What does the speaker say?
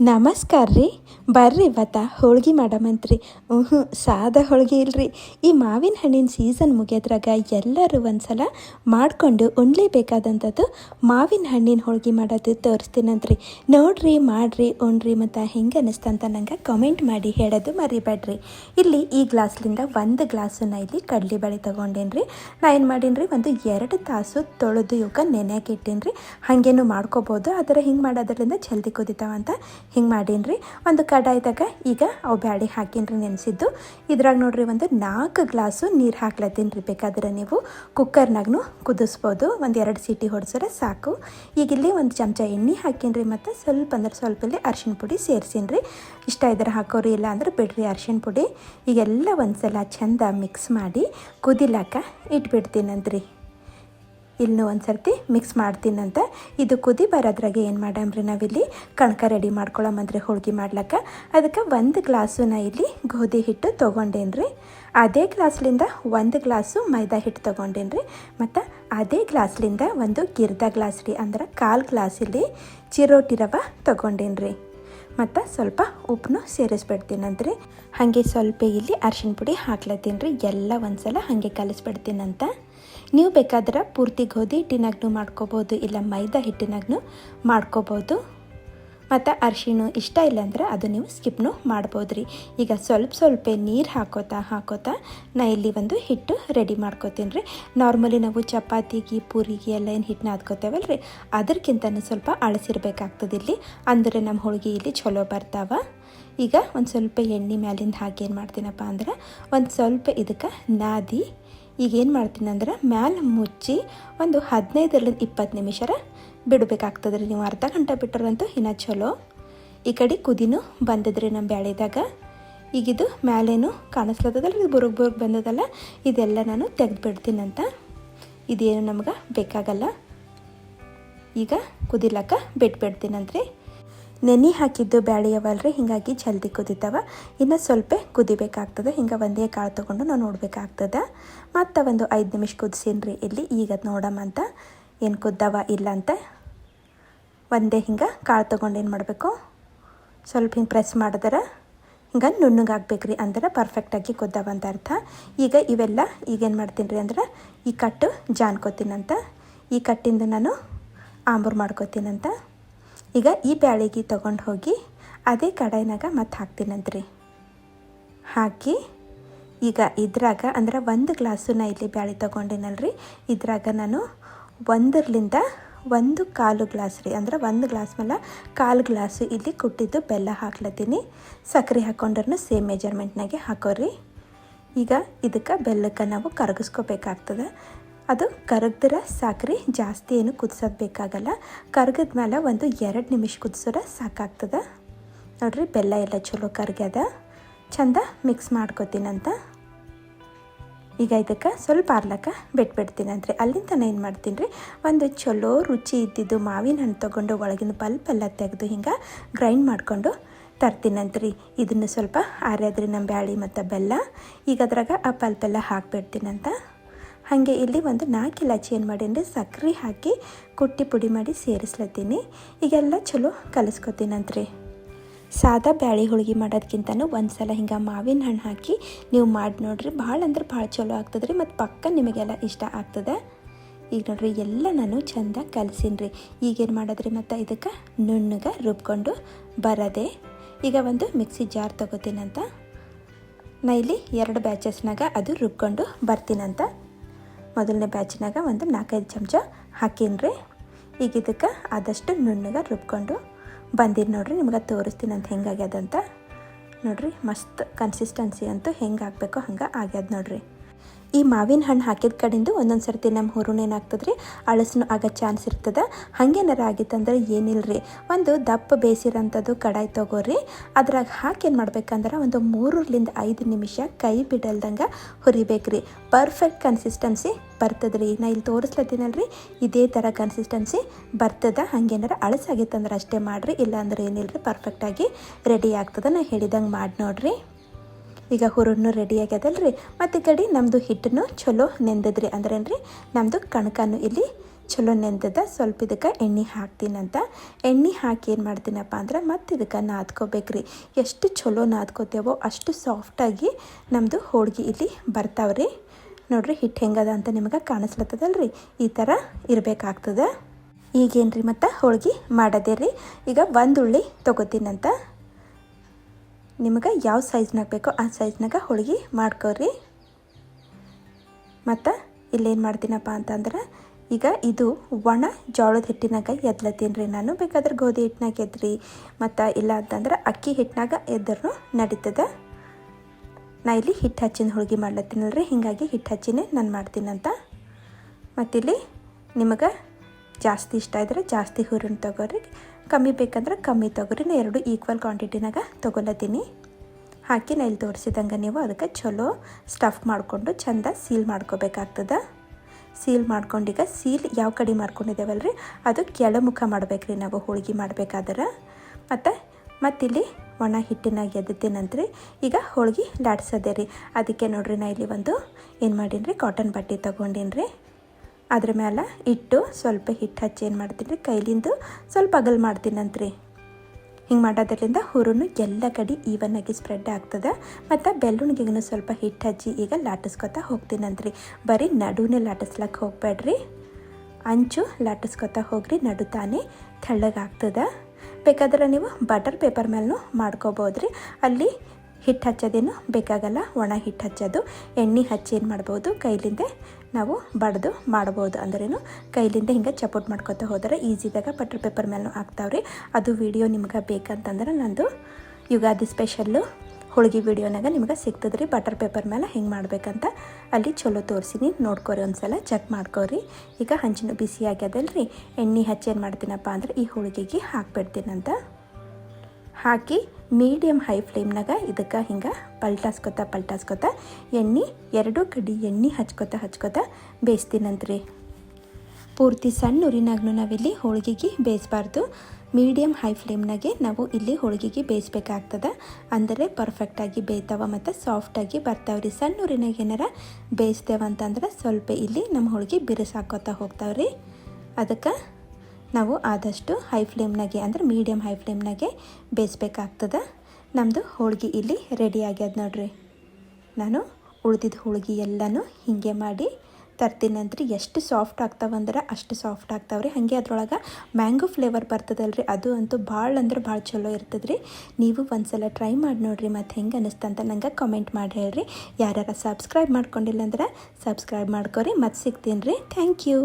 ನಮಸ್ಕಾರ ರೀ ಬರ್ರಿ ಇವತ್ತ, ಹೋಳ್ಗೆ ಮಾಡಮಂತ್ರಿ. ಹ್ಞೂ ಸಾದ ಹೋಳ್ಗೆ ಇಲ್ರಿ. ಈ ಮಾವಿನ ಹಣ್ಣಿನ ಸೀಸನ್ ಮುಗಿಯೋದ್ರಾಗ ಎಲ್ಲರೂ ಒಂದ್ಸಲ ಮಾಡಿಕೊಂಡು ಉಣ್ಲೇಬೇಕಾದಂಥದ್ದು ಮಾವಿನ ಹಣ್ಣಿನ ಹೋಳ್ಗೆ ಮಾಡೋದು ತೋರಿಸ್ತೀನಂತ್ರಿ. ನೋಡ್ರಿ, ಮಾಡ್ರಿ, ಉಣ್ರಿ ಮತ್ತು ಹೆಂಗೆ ಅನ್ನಿಸ್ತಂತ ನಂಗೆ ಕಮೆಂಟ್ ಮಾಡಿ ಹೇಳೋದು ಮರಿಬೇಡ್ರಿ. ಇಲ್ಲಿ ಈ ಗ್ಲಾಸ್ಲಿಂದ ಒಂದು ಗ್ಲಾಸನ್ನ ಇಲ್ಲಿ ಕಡಲೆಬೇಳೆ ತೊಗೊಂಡೇನ್ರಿ. ನಾ ಏನು ಮಾಡೀನಿ ಒಂದು ಎರಡು ತಾಸು ತೊಳೆದು ಇವಾಗ ನೆನೆಯಾಕೆ ಇಟ್ಟೀನಿ ಹಾಗೇನು ಮಾಡ್ಕೋಬೋದು ಆದರೆ ಹಿಂಗೆ ಮಾಡೋದ್ರಿಂದ ಜಲ್ದಿ ಕುದಿತಾವಂತ ಹಿಂಗೆ ಮಾಡೀನಿ ಒಂದು ಕಡಾಯ್ದಾಗ ಈಗ ಅವು ಬ್ಯಾಳಿ ಹಾಕಿನ್ರಿ ನೆನೆಸಿದ್ದು. ಇದ್ರಾಗ ನೋಡ್ರಿ ಒಂದು ನಾಲ್ಕು ಗ್ಲಾಸು ನೀರು ಹಾಕ್ಲತ್ತೀನಿ ರೀ ಬೇಕಾದ್ರೆ ನೀವು. ಕುಕ್ಕರ್ನಾಗೂ ಕುದಿಸ್ಬೋದು. ಒಂದು ಎರಡು ಸೀಟಿ ಹೊಡ್ಸಿದ್ರೆ ಸಾಕು. ಈಗ ಇಲ್ಲಿ ಒಂದು ಚಮಚ ಎಣ್ಣೆ ಹಾಕಿನ್ರಿ ಮತ್ತು ಸ್ವಲ್ಪ ಅಂದ್ರೆ ಸ್ವಲ್ಪ ಇಲ್ಲಿ ಅರ್ಶಿಣ ಪುಡಿ ಸೇರಿಸಿನ್ರಿ. ಇಷ್ಟ ಇದ್ರೆ ಹಾಕೋರಿ, ಇಲ್ಲ ಅಂದ್ರೆ ಬಿಡ್ರಿ ಅರ್ಶಿಣ ಪುಡಿ. ಈಗೆಲ್ಲ ಒಂದು ಸಲ ಚೆಂದ ಮಿಕ್ಸ್ ಮಾಡಿ ಕುದಿಲಾಕ ಇಟ್ಬಿಡ್ತೀನಂತ್ರಿ. ಇನ್ನು ಒಂದು ಸರ್ತಿ ಮಿಕ್ಸ್ ಮಾಡ್ತೀನಂತೆ. ಇದು ಕುದಿ ಬರೋದ್ರಾಗೆ ಏನು ಮಾಡಮ್ರಿ ನಾವಿಲ್ಲಿ? ಕಣಕ ರೆಡಿ ಮಾಡ್ಕೊಳಮಂದ್ರೆ ಹೋಳ್ಗೆ ಮಾಡ್ಲಕ್ಕೆ. ಅದಕ್ಕೆ ಒಂದು ಗ್ಲಾಸು ನಾ ಇಲ್ಲಿ ಗೋಧಿ ಹಿಟ್ಟು ತೊಗೊಂಡೇನ್ರಿ ಅದೇ ಗ್ಲಾಸ್ಲಿಂದ ಒಂದು ಗ್ಲಾಸು ಮೈದಾ ಹಿಟ್ಟು ತೊಗೊಂಡೇನ್ರಿ ಮತ್ತು ಅದೇ ಗ್ಲಾಸ್ಲಿಂದ ಒಂದು ಗಿರ್ದ ಗ್ಲಾಸ್ ರೀ. ಅಂದ್ರೆ ಕಾಲು ಗ್ಲಾಸ್ ಇಲ್ಲಿ ಚಿರೋಟಿ ರವೆ ತೊಗೊಂಡೇನ್ರಿ ಮತ್ತು ಸ್ವಲ್ಪ ಉಪ್ಪನ್ನು ಸೇರಿಸ್ಬಿಡ್ತೀನಂತ್ರಿ ಹಾಗೆ ಸ್ವಲ್ಪ ಇಲ್ಲಿ ಅರ್ಶಿಣ ಪುಡಿ ಹಾಕ್ಲತ್ತೀನಿ ರೀ. ಎಲ್ಲ ಒಂದ್ಸಲ ಹಾಗೆ ಕಲಿಸ್ಬಿಡ್ತೀನಂತ. ನೀವು ಬೇಕಾದ್ರೆ ಪೂರ್ತಿ ಗೋಧಿ ಹಿಟ್ಟಿನಾಗೂ ಮಾಡ್ಕೋಬೋದು, ಇಲ್ಲ ಮೈದಾ ಹಿಟ್ಟಿನಾಗೂ ಮಾಡ್ಕೋಬೋದು. ಮತ್ತು ಅರಿಶಿಣ ಇಷ್ಟ ಇಲ್ಲ ಅಂದ್ರೆ ಅದು ನೀವು ಸ್ಕಿಪ್ನು ಮಾಡ್ಬೋದು ರೀ ಈಗ ಸ್ವಲ್ಪ ಸ್ವಲ್ಪ ನೀರು ಹಾಕೋತಾ ಹಾಕೋತಾ ನಾ ಇಲ್ಲಿ ಒಂದು ಹಿಟ್ಟು ರೆಡಿ ಮಾಡ್ಕೋತೀನಿ ರೀ ನಾರ್ಮಲಿ ನಾವು ಚಪಾತಿಗೆ ಪೂರಿಗೆ ಎಲ್ಲ ಏನು ಹಿಟ್ಟನ್ನ ಹಾಕೋತೇವಲ್ಲ ರೀ ಅದಕ್ಕಿಂತನೂ ಸ್ವಲ್ಪ ಅಳಸಿರ್ಬೇಕಾಗ್ತದೆ ಇಲ್ಲಿ. ಅಂದರೆ ನಮ್ಮ ಹೋಳಿಗೆ ಇಲ್ಲಿ ಚಲೋ ಬರ್ತಾವ. ಈಗ ಒಂದು ಸ್ವಲ್ಪ ಎಣ್ಣೆ ಮ್ಯಾಲಿಂದ ಹಾಕಿ ಏನು ಮಾಡ್ತೀನಪ್ಪ ಅಂದ್ರೆ ಒಂದು ಸ್ವಲ್ಪ ಇದಕ್ಕೆ ನಾದಿ ಈಗ ಏನು ಮಾಡ್ತೀನಿ ಅಂದ್ರೆ ಮ್ಯಾಲೆ ಮುಚ್ಚಿ ಒಂದು ಹದಿನೈದರಿಂದ ಇಪ್ಪತ್ತು ನಿಮಿಷರ ಬಿಡಬೇಕಾಗ್ತದೆ ರೀ. ನೀವು ಅರ್ಧ ಗಂಟೆ ಬಿಟ್ಟರಂತೂ ಇನ್ನೂ ಚಲೋ. ಈ ಕಡೆ ಕುದಿನೂ ಬಂದದ್ರಿ ನಮ್ಮ ಬ್ಯಾಳೆದಾಗ. ಈಗಿದು ಮ್ಯಾಲೇನು ಕಾಣಿಸ್ಲತ್ತದಲ್ಲ, ಇದು ಬುರುಗ್ ಬುರುಗ್ ಬಂದದಲ್ಲ, ಇದೆಲ್ಲ ನಾನು ತೆಗೆದು ಬಿಡ್ತೀನಂತ ಇದೇನು ನಮ್ಗೆ ಬೇಕಾಗಲ್ಲ. ಈಗ ಕುದಿಲಕ್ಕ ಬಿಟ್ಬಿಡ್ತೀನಂತ್ರಿ. ನೆನೆ ಹಾಕಿದ್ದು ಬ್ಯಾಳಿ ರೀ ಹಿಂಗಾಗಿ ಜಲ್ದಿ ಕುದಿತಾವ. ಇನ್ನು ಸ್ವಲ್ಪ ಕುದಿಬೇಕಾಗ್ತದೆ, ಹಿಂಗೆ ಒಂದೇ ಕಾಳು ತೊಗೊಂಡು ನಾವು ನೋಡಬೇಕಾಗ್ತದೆ. ಮತ್ತು ಒಂದು ಐದು ನಿಮಿಷ ಕುದಿಸೀನಿ ಇಲ್ಲಿ, ಈಗ ನೋಡಮಂತ ಏನು ಕುದ್ದವ ಇಲ್ಲ ಅಂತ. ಒಂದೇ ಹಿಂಗೆ ಕಾಳು ತೊಗೊಂಡು ಏನು ಮಾಡಬೇಕು? ಸ್ವಲ್ಪ ಹಿಂಗೆ ಪ್ರೆಸ್ ಮಾಡಿದ್ರೆ, ಹಿಂಗೆ ನುಣ್ಣಗಾಗ್ಬೇಕು ರೀ ಅಂದ್ರೆ ಪರ್ಫೆಕ್ಟಾಗಿ ಕುದ್ದಾವ ಅಂತ ಅರ್ಥ. ಈಗ ಇವೆಲ್ಲ ಈಗೇನು ಮಾಡ್ತೀನಿ ರೀ ಅಂದ್ರೆ, ಈ ಕಟ್ಟು ಜಾನ್ಕೋತೀನಂತ ಈ ಕಟ್ಟಿಂದ ನಾನು ಆಂಬ್ರು ಮಾಡ್ಕೋತೀನಂತ. ಈಗ ಈ ಬ್ಯಾಳಿಗೆ ತಗೊಂಡು ಹೋಗಿ ಅದೇ ಕಡಾಯಿನಾಗ ಮತ್ತೆ ಹಾಕ್ತೀನಂತ್ರಿ. ಹಾಕಿ ಈಗ ಇದ್ರಾಗ ಅಂದ್ರೆ ಒಂದು ಗ್ಲಾಸು ನಾ ಇಲ್ಲಿ ಬ್ಯಾಳಿ ತೊಗೊಂಡಿನಲ್ರಿ. ಇದ್ರಾಗ ನಾನು ಒಂದರ್ಲಿಂದ ಒಂದು ಕಾಲು ಗ್ಲಾಸ್ ರೀ. ಅಂದ್ರೆ ಒಂದು ಗ್ಲಾಸ್ ಮೇಲೆ ಕಾಲು ಗ್ಲಾಸು ಇಲ್ಲಿ ಕುಟ್ಟಿದ್ದು ಬೆಲ್ಲ ಹಾಕ್ಲತ್ತೀನಿ. ಸಕ್ಕರೆ ಹಾಕ್ಕೊಂಡ್ರೂ ಸೇಮ್ ಮೆಜರ್ಮೆಂಟ್ನಾಗೆ ಹಾಕೋರಿ. ಈಗ ಇದಕ್ಕೆ ಬೆಲ್ಲಕ್ಕೆ ನಾವು ಕರಗಿಸ್ಕೋಬೇಕಾಗ್ತದೆ. ಅದು ಕರಗ್ದ್ರೆ ಸಾಕ್ರಿ ಜಾಸ್ತಿ ಏನು ಕುದಿಸೋದು ಬೇಕಾಗಲ್ಲ ಕರಗದ ಮೇಲೆ ಒಂದು ಎರಡು ನಿಮಿಷ ಕುದಿಸೋರ ಸಾಕಾಗ್ತದೆ. ನೋಡ್ರಿ, ಬೆಲ್ಲ ಎಲ್ಲ ಚಲೋ ಕರ್ಗ್ಯದ. ಚಂದ ಮಿಕ್ಸ್ ಮಾಡ್ಕೋತೀನಂತ. ಈಗ ಇದಕ್ಕೆ ಸ್ವಲ್ಪ ಆರ್ಲಕ್ಕ ಬಿಟ್ಬಿಡ್ತೀನಂತ್ರಿ. ಅಲ್ಲಿಂದ ನಾನು ಏನು ಮಾಡ್ತೀನಿ ರೀ ಒಂದು ಚಲೋ ರುಚಿ ಇದ್ದಿದ್ದು ಮಾವಿನ ಹಣ್ಣು ತೊಗೊಂಡು ಒಳಗಿನ ಪಲ್ಪ್ ಎಲ್ಲ ತೆಗೆದು ಹಿಂಗೆ ಗ್ರೈಂಡ್ ಮಾಡಿಕೊಂಡು ತರ್ತೀನಂತ್ರಿ. ಇದನ್ನು ಸ್ವಲ್ಪ ಆರ್ಯಾದ್ರಿ ನಮ್ಮ ಬ್ಯಾಳಿ ಮತ್ತು ಬೆಲ್ಲ. ಈಗ ಅದ್ರಾಗ ಆ ಪಲ್ಪೆಲ್ಲ ಹಾಕ್ಬಿಡ್ತೀನಂತ. ಹಾಗೆ ಇಲ್ಲಿ ಒಂದು ನಾಲ್ಕು ಇಲಾಚಿ ಏನು ಮಾಡೀನಿ ಸಕ್ಕರೆ ಹಾಕಿ ಕುಟ್ಟಿ ಪುಡಿ ಮಾಡಿ ಸೇರಿಸ್ಲತ್ತೀನಿ. ಈಗೆಲ್ಲ ಚಲೋ ಕಲಿಸ್ಕೊತೀನಂತ್ರಿ ಸಾದಾ ಬ್ಯಾಳಿ ಹೋಳಿಗೆ ಮಾಡೋದಕ್ಕಿಂತನೂ ಒಂದು ಸಲ ಹಿಂಗೆ ಮಾವಿನ ಹಣ್ಣು ಹಾಕಿ ನೀವು ಮಾಡಿ ನೋಡ್ರಿ, ಭಾಳ ಅಂದ್ರೆ ಭಾಳ ಚಲೋ ಆಗ್ತದೆ ರೀ ಮತ್ತು ಪಕ್ಕ ನಿಮಗೆಲ್ಲ ಇಷ್ಟ ಆಗ್ತದೆ. ಈಗ ನೋಡ್ರಿ, ಎಲ್ಲ ನಾನು ಚೆಂದ ಕಲಸಿನ್ರಿ. ರೀ ಈಗೇನು ಮಾಡೋದ್ರಿ ಮತ್ತು ಇದಕ್ಕೆ ನುಣ್ಣಗೆ ರುಬ್ಕೊಂಡು ಬರದೆ, ಈಗ ಒಂದು ಮಿಕ್ಸಿ ಜಾರ್ ತೊಗೋತೀನಂತ. ನಾ ಇಲ್ಲಿ ಎರಡು ಬ್ಯಾಚಸ್ನಾಗ ಅದು ರುಬ್ಕೊಂಡು ಬರ್ತೀನಂತ. ಮೊದಲನೇ ಬ್ಯಾಚಿನಾಗ ಒಂದು ನಾಲ್ಕೈದು ಚಮಚ ಹಾಕೀನಿ ಈಗ ಇದಕ್ಕೆ ಆದಷ್ಟು ನುಣ್ಣಗೆ ರುಬ್ಕೊಂಡು ಬಂದಿರಿ ನೋಡ್ರಿ, ನಿಮ್ಗೆ ತೋರಿಸ್ತೀನಿ ಅಂತ ಹೆಂಗಾಗ್ಯದಂತ ನೋಡ್ರಿ, ಮಸ್ತ್ ಕನ್ಸಿಸ್ಟೆನ್ಸಿ ಅಂತೂ ಹೆಂಗೆ ಆಗಬೇಕೋ ಹಂಗೆ ಆಗ್ಯದ ನೋಡ್ರಿ. ಈ ಮಾವಿನ ಹಣ್ಣು ಹಾಕಿದ ಕಡೆಯಿಂದ ಒಂದೊಂದು ಸರ್ತಿ ನಮ್ಮ ಹುರುಣ ಏನಾಗ್ತದೆ ರೀ ಅಳಸನು ಆಗೋ ಚಾನ್ಸ್ ಇರ್ತದೆ. ಹಾಗೇನಾರ ಆಗಿತ್ತಂದ್ರೆ ಏನಿಲ್ಲ ರೀ ಒಂದು ದಪ್ಪ ಬೇಯಿಸಿರೋಂಥದ್ದು ಕಡಾಯಿ ತೊಗೋರಿ. ಅದ್ರಾಗ ಹಾಕಿ ಏನು ಮಾಡ್ಬೇಕಂದ್ರೆ ಒಂದು ಮೂರರಿಂದ ಐದು ನಿಮಿಷ ಕೈ ಬಿಡಲ್ದಂಗೆ ಹುರಿಬೇಕು ರೀ ಪರ್ಫೆಕ್ಟ್ ಕನ್ಸಿಸ್ಟೆನ್ಸಿ ಬರ್ತದೆ ರೀ ನಾ ಇಲ್ಲಿ ತೋರಿಸ್ಲತ್ತೀನಲ್ರಿ? ಇದೇ ಥರ ಕನ್ಸಿಸ್ಟೆನ್ಸಿ ಬರ್ತದೆ. ಹಾಗೇನಾರ ಅಳಸಾಗಿತ್ತಂದ್ರೆ ಅಷ್ಟೇ ಮಾಡಿರಿ. ಇಲ್ಲಾಂದ್ರೆ ಏನಿಲ್ಲ ರೀ ಪರ್ಫೆಕ್ಟಾಗಿ ರೆಡಿ ಆಗ್ತದೆ. ನಾ ಹೇಳಿದಂಗೆ ಮಾಡಿ ನೋಡ್ರಿ. ಈಗ ಹುರುಣ್ಣು ರೆಡಿ ಆಗ್ಯದಲ್ರಿ? ಮತ್ತು ಗಡಿ ನಮ್ಮದು ಹಿಟ್ಟನ್ನು ಚಲೋ ನೆಂದದ್ರಿ. ಅಂದ್ರೇನು ರೀ ನಮ್ಮದು ಕಣಕನು ಇಲ್ಲಿ ಚಲೋ ನೆಂದದ. ಸ್ವಲ್ಪ ಇದಕ್ಕೆ ಎಣ್ಣೆ ಹಾಕ್ತೀನಂತ. ಎಣ್ಣೆ ಹಾಕಿ ಏನು ಮಾಡ್ತೀನಪ್ಪ ಅಂದ್ರೆ ಮತ್ತೆ ಇದಕ್ಕೆ ನಾದ್ಕೋಬೇಕ್ರಿ. ಎಷ್ಟು ಚಲೋ ನಾದ್ಕೋತೇವೋ ಅಷ್ಟು ಸಾಫ್ಟಾಗಿ ನಮ್ಮದು ಹೋಳ್ಗೆ ಇಲ್ಲಿ ಬರ್ತಾವ್ರಿ. ನೋಡ್ರಿ ಹಿಟ್ಟು ಹೆಂಗದ ಅಂತ ನಿಮಗೆ ಕಾಣಿಸ್ಲತ್ತದಲ್ರಿ? ಈ ಥರ ಇರಬೇಕಾಗ್ತದೆ. ಈಗೇನು ರೀ ಮತ್ತು ಹೋಳ್ಗೆ ಮಾಡೋದೇ ರೀ ಈಗ ಒಂದು ಉಳ್ಳಿ ತೊಗೋತೀನಂತ. ನಿಮಗೆ ಯಾವ ಸೈಜ್ನಾಗ ಬೇಕೋ ಆ ಸೈಜ್ನಾಗ ಹೋಳಿಗೆ ಮಾಡ್ಕೋರಿ. ಮತ್ತು ಇಲ್ಲೇನು ಮಾಡ್ತೀನಪ್ಪ ಅಂತಂದ್ರೆ, ಈಗ ಇದು ಒಣ ಜೋಳದ ಹಿಟ್ಟಿನಾಗ ಎದ್ಲತ್ತೀನಿ ರೀ ನಾನು ಬೇಕಾದ್ರೆ ಗೋಧಿ ಹಿಟ್ಟಿನಾಗ ಎದ್ರಿ, ಮತ್ತು ಇಲ್ಲ ಅಂತಂದ್ರೆ ಅಕ್ಕಿ ಹಿಟ್ಟಿನಾಗ ಎದ್ರೂ ನಡೀತದೆ. ನಾ ಇಲ್ಲಿ ಹಿಟ್ಟು ಹಚ್ಚಿನ ಹೋಳಿಗೆ ಮಾಡ್ಲತ್ತೀನಲ್ರಿ, ಹೀಗಾಗಿ ಹಿಟ್ಟು ಹಚ್ಚಿನೇ ನಾನು ಮಾಡ್ತೀನಂತ. ಮತ್ತಿಲ್ಲಿ ನಿಮಗೆ ಜಾಸ್ತಿ ಇಷ್ಟ ಇದ್ರೆ ಜಾಸ್ತಿ ಹುರಿನ ತಗೋರಿ ಕಮ್ಮಿ ಬೇಕಂದ್ರೆ ಕಮ್ಮಿ ತೊಗೋರಿ ನಾ ಎರಡು ಈಕ್ವಲ್ ಕ್ವಾಂಟಿಟಿನಾಗ ತೊಗೊಲತ್ತೀನಿ ಹಾಕಿ ನಾ ಇಲ್ಲಿ ತೋರಿಸಿದಂಗೆ ನೀವು ಅದಕ್ಕೆ ಚಲೋ ಸ್ಟಫ್ ಮಾಡಿಕೊಂಡು ಚಂದ ಸೀಲ್ ಮಾಡ್ಕೋಬೇಕಾಗ್ತದೆ. ಸೀಲ್ ಮಾಡ್ಕೊಂಡೀಗ ಸೀಲ್ ಯಾವ ಕಡೆ ಮಾಡ್ಕೊಂಡಿದ್ದೇವಲ್ರಿ? ಅದು ಕೆಳಮುಖ ಮಾಡ್ಬೇಕ್ರಿ ನಾವು, ಹೋಳಿಗೆ ಮಾಡಬೇಕಾದ್ರೆ. ಮತ್ತು, ಮತ್ತಿಲ್ಲಿ ಒಣ ಹಿಟ್ಟಿನಾಗ ಎದ್ದಿದ್ದೀನಂತ್ರಿ? ಈಗ ಹೋಳ್ಗೆ ಲಾಡ್ಸೋದೆ ರೀ ಅದಕ್ಕೆ ನೋಡ್ರಿ ನಾ ಇಲ್ಲಿ ಒಂದು ಏನು ಮಾಡೀನಿ ರೀ ಕಾಟನ್ ಬಟ್ಟೆ ತೊಗೊಂಡೀನಿ ರೀ ಅದ್ರ ಮೇಲೆ ಇಟ್ಟು ಸ್ವಲ್ಪ ಹಿಟ್ಟು ಹಚ್ಚಿ ಏನು ಮಾಡ್ತೀನಿ ರೀ, ಕೈಲಿಂದು ಸ್ವಲ್ಪ ಅಗಲ್ ಮಾಡ್ತೀನಂತ್ರಿ ಹಿಂಗೆ ಮಾಡೋದ್ರಿಂದ ಹುರುನು ಎಲ್ಲ ಕಡೆ ಈವನ್ನಾಗಿ ಸ್ಪ್ರೆಡ್ ಆಗ್ತದೆ. ಮತ್ತು ಬೆಳ್ಳುಣಿಗೆಗೂ ಸ್ವಲ್ಪ ಹಿಟ್ಟು ಹಚ್ಚಿ ಈಗ ಲಾಟಿಸ್ಕೊತಾ ಹೋಗ್ತೀನಂತ್ರಿ ಬರೀ ನಡುನೇ ಲಾಟಿಸ್ಲಕ್ಕೆ ಹೋಗ್ಬೇಡ್ರಿ. ಅಂಚು ಲಾಟಿಸ್ಕೊತಾ ಹೋಗ್ರಿ, ನಡು ತಾನೇ ತೆಳ್ಳಗಾಗ್ತದೆ. ಬೇಕಾದ್ರೆ ನೀವು ಬಟರ್ ಪೇಪರ್ ಮೇಲೂ ಮಾಡ್ಕೋಬೋದು ರೀ. ಅಲ್ಲಿ ಹಿಟ್ಟು ಹಚ್ಚೋದೇನು ಬೇಕಾಗಲ್ಲ, ಒಣ ಹಿಟ್ಟು ಹಚ್ಚೋದು. ಎಣ್ಣೆ ಹಚ್ಚಿ ಏನು ಮಾಡ್ಬೋದು, ಕೈಲಿಂದ ನಾವು ಬಡ್ದು ಮಾಡ್ಬೋದು ಅಂದ್ರೇನು? ಕೈಲಿಂದ ಹಿಂಗೆ ಚಪೋಟ್ ಮಾಡ್ಕೊತ ಹೋದರೆ ಈಸಿದಾಗ ಬಟರ್ ಪೇಪರ್ ಮೇಲೂ ಆಗ್ತಾವ್ರಿ. ಅದು ವಿಡಿಯೋ ನಿಮ್ಗೆ ಬೇಕಂತಂದ್ರೆ ನಂದು ಯುಗಾದಿ ಸ್ಪೆಷಲ್ಲು ಹೋಳಿಗೆ ವಿಡಿಯೋನಾಗ ನಿಮ್ಗೆ ಸಿಗ್ತದೆ ರೀ ಬಟರ್ ಪೇಪರ್ ಮೇಲೆ ಹೆಂಗೆ ಮಾಡ್ಬೇಕಂತ ಅಲ್ಲಿ ಚಲೋ ತೋರಿಸಿನಿ. ನೋಡ್ಕೊರಿ ಒಂದು ಸಲ ಚೆಕ್ ಮಾಡ್ಕೊರಿ. ಈಗ ಹಂಚಿನ ಬಿಸಿ ಆಗ್ಯದಲ್ರಿ. ಎಣ್ಣೆ ಹಚ್ಚಿ ಏನು ಮಾಡ್ತೀನಪ್ಪ ಅಂದ್ರೆ ಈ ಹೋಳಿಗೆಗೆ ಹಾಕ್ಬಿಡ್ತೀನಂತ. ಹಾಕಿ ಮೀಡಿಯಮ್ ಹೈ ಫ್ಲೇಮ್ನಾಗ ಇದಕ್ಕೆ ಹಿಂಗೆ ಪಲ್ಟಾಸ್ಕೊತ ಪಲ್ಟಾಸ್ಕೊತ, ಎಣ್ಣೆ, ಎರಡು ಕಡಿ ಎಣ್ಣೆ ಹಚ್ಕೊತ ಹಚ್ಕೊತ ಬೇಯಿಸ್ತೀನಂತ್ರಿ. ಪೂರ್ತಿ ಸಣ್ಣ ಉರಿನಾಗೂ ನಾವಿಲ್ಲಿ ಹೋಳಿಗೆಗೆ ಬೇಯಿಸಬಾರ್ದು. ಮೀಡಿಯಮ್ ಹೈ ಫ್ಲೇಮ್ನಾಗೆ ನಾವು ಇಲ್ಲಿ ಹೋಳಿಗೆಗೆ ಬೇಯಿಸ್ಬೇಕಾಗ್ತದೆ. ಅಂದರೆ ಪರ್ಫೆಕ್ಟಾಗಿ ಬೇಯ್ತಾವ ಮತ್ತು ಸಾಫ್ಟಾಗಿ ಬರ್ತಾವ್ರಿ. ಸಣ್ಣ ಉರಿನಾಗ ಏನಾರ ಬೇಯಿಸ್ತೇವೆ ಅಂತಂದ್ರೆ ಸ್ವಲ್ಪ ಇಲ್ಲಿ ನಮ್ಮ ಹೋಳಿಗೆ ಬಿರುಸಾಕೋತಾ ಹೋಗ್ತಾವ್ರಿ. ಅದಕ್ಕೆ ನಾವು ಆದಷ್ಟು ಹೈ ಫ್ಲೇಮ್ನಾಗೆ ಅಂದ್ರೆ ಮೀಡಿಯಮ್ ಹೈ ಫ್ಲೇಮ್ನಾಗೆ ಬೇಯಿಸ್ಬೇಕಾಗ್ತದೆ. ನಮ್ಮದು ಹೋಳ್ಗೆ ಇಲ್ಲಿ ರೆಡಿ ಆಗ್ಯದ ನೋಡ್ರಿ. ನಾನು ಉಳ್ದಿದ್ದ ಹೋಳ್ಗೆ ಎಲ್ಲನೂ ಹೀಗೆ ಮಾಡಿ ತರ್ತೀನಂತ್ರಿ ಎಷ್ಟು ಸಾಫ್ಟ್ ಆಗ್ತಾವಂದ್ರೆ ಅಷ್ಟು ಸಾಫ್ಟ್ ಆಗ್ತಾವ್ರಿ ಹಾಗೆ ಅದ್ರೊಳಗೆ ಮ್ಯಾಂಗೋ ಫ್ಲೇವರ್ ಬರ್ತದಲ್ರಿ, ಅದು ಅಂತೂ ಭಾಳ ಅಂದ್ರೆ ಭಾಳ ಚಲೋ ಇರ್ತದ್ರಿ. ನೀವು ಒಂದ್ಸಲ ಟ್ರೈ ಮಾಡಿ ನೋಡ್ರಿ ಮತ್ತು ಹೆಂಗೆ ಅನಿಸ್ತಂತ ನಂಗೆ ಕಮೆಂಟ್ ಮಾಡಿ ಹೇಳ್ರಿ. ಯಾರ್ಯಾರ ಸಬ್ಸ್ಕ್ರೈಬ್ ಮಾಡ್ಕೊಂಡಿಲ್ಲ ಅಂದ್ರೆ ಸಬ್ಸ್ಕ್ರೈಬ್ ಮಾಡ್ಕೊರಿ. ಮತ್ತು ಸಿಗ್ತೀನಿ ರೀ ಥ್ಯಾಂಕ್ ಯು